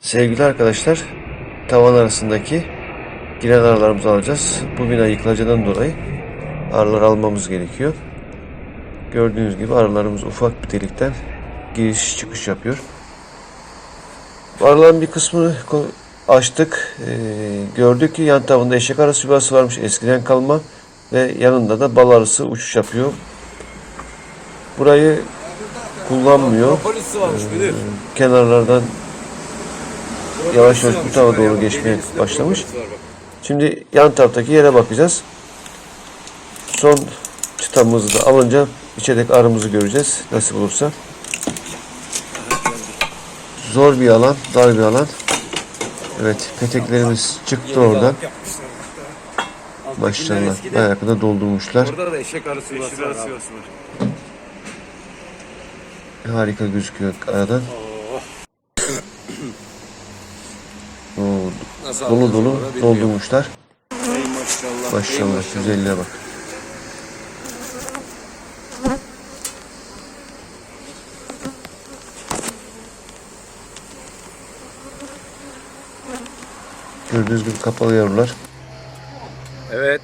Sevgili arkadaşlar, tavan arasındaki giren aralarımızı alacağız. Bu bina yıkılacağından dolayı aralar almamız gerekiyor. Gördüğünüz gibi aralarımız ufak bir delikten giriş çıkış yapıyor. Araların bir kısmını açtık. Ee, gördük ki yan tavanında eşek arısı yuvası varmış eskiden kalma ve yanında da bal arısı uçuş yapıyor. Burayı kullanmıyor. Müdür. Kenarlardan yavaş yavaş bu tarafa doğru geçmeye başlamış. Şimdi yan taraftaki yere bakacağız. Son çıtamızı da alınca içerideki arımızı göreceğiz. Nasıl olursa. Zor bir alan, dar bir alan. Evet, peteklerimiz çıktı oradan. Maşallah, bayağı kadar doldurmuşlar. Orada da eşek arısı yuvası var. Harika gözüküyor aradan. Dolu dolu doldurmuşlar. Maşallah. güzelliğe bak. Gördüğünüz gibi kapalı yavrular. Evet.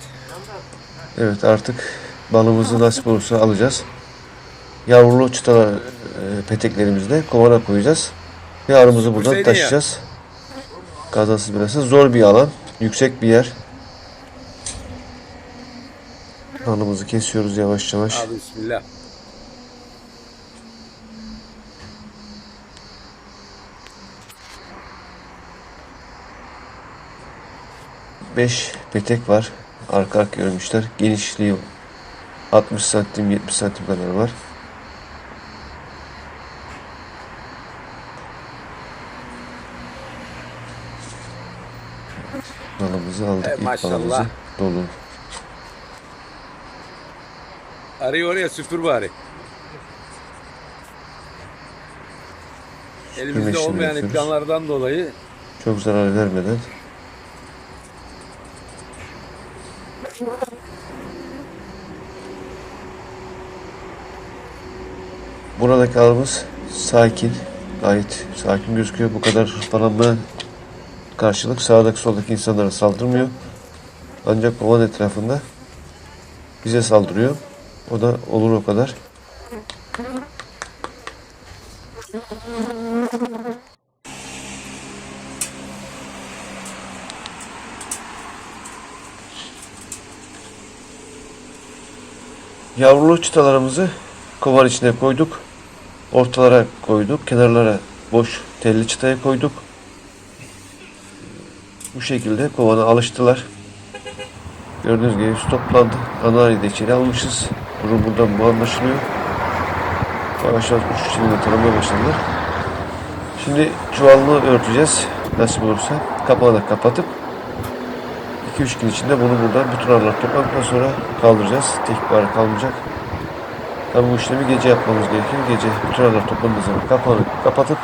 Evet artık balımızı nasip olursa alacağız. Yavrulu çıtalar e, peteklerimizi de kovana koyacağız. Ve arımızı buradan Hüseyin ya. Kazasız belasız zor bir alan. Yüksek bir yer. Balımızı kesiyoruz yavaş yavaş. Abi bismillah. Beş petek var. Arka arka örmüşler. Genişliği 60 santim 70 santim kadar var. Balımızı aldık. E, ilk maşallah. balımızı dolu. Arıyı oraya süpür bari. Elimizde işlemi olmayan yapıyoruz. imkanlardan dolayı Çok zarar vermeden. Buradaki avımız sakin. Gayet sakin gözüküyor. Bu kadar hırpalanmaya karşılık sağdaki soldaki insanlara saldırmıyor. Ancak kovan etrafında bize saldırıyor. O da olur o kadar. Yavrulu çıtalarımızı kovan içine koyduk. Ortalara koyduk. Kenarlara boş telli çıtaya koyduk. Bu şekilde kovana alıştılar. Gördüğünüz gibi toplandı. Anarıyı da içeri almışız. Durum buradan bu anlaşılıyor. Yavaş yavaş uçuş içinde tanımaya başladılar. Şimdi çuvalını örteceğiz. Nasip olursa. Kapağını kapatıp 2-3 gün içinde bunu buradan bütün arılar topladıktan sonra kaldıracağız. Tek bir kalmayacak. Tabi bu işlemi gece yapmamız gerekiyor. Gece bütün arılar toplandığı zaman kapağını kapatıp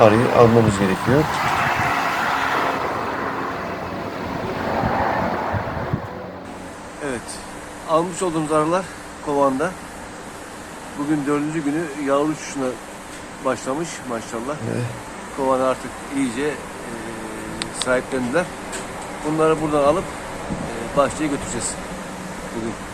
arıyı almamız gerekiyor. Evet. Almış olduğumuz arılar kovanda. Bugün dördüncü günü yavru uçuşuna başlamış maşallah. Kovanı artık iyice e, sahiplendiler. Bunları buradan alıp e, bahçeye götüreceğiz bugün.